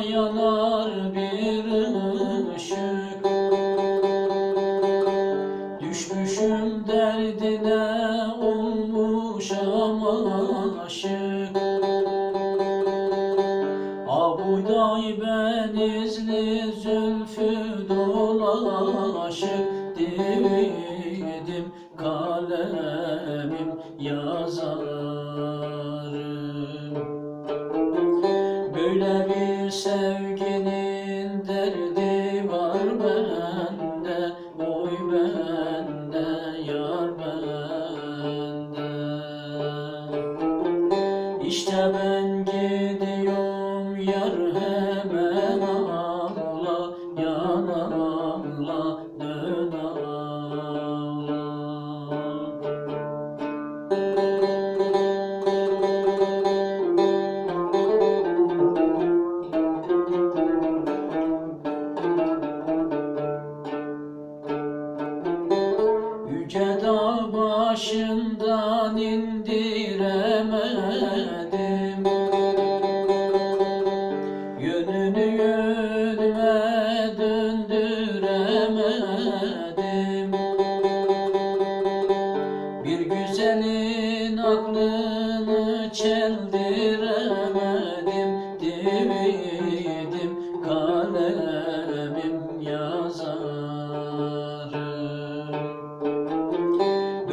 yanar bir ışık. Düşmüşüm derdine olmuşam aşık. Abuday benizli zülfü dolaşık Dividim kalemim yazarım Böyle bir sevginin derdi var bende. Oy bende yar bende. İşte ben Dağ başından indiremedim. Yönünü yönüme döndüremedim. Bir güzelin aklını çeldiremedim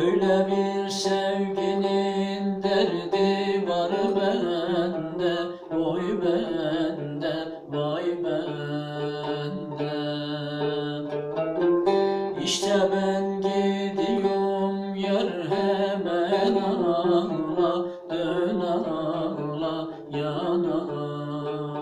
Böyle bir sevginin derdi var bende. Oy bende, vay bende. İşte ben gidiyorum yar hemen ağla Dön ağla, yan ağla.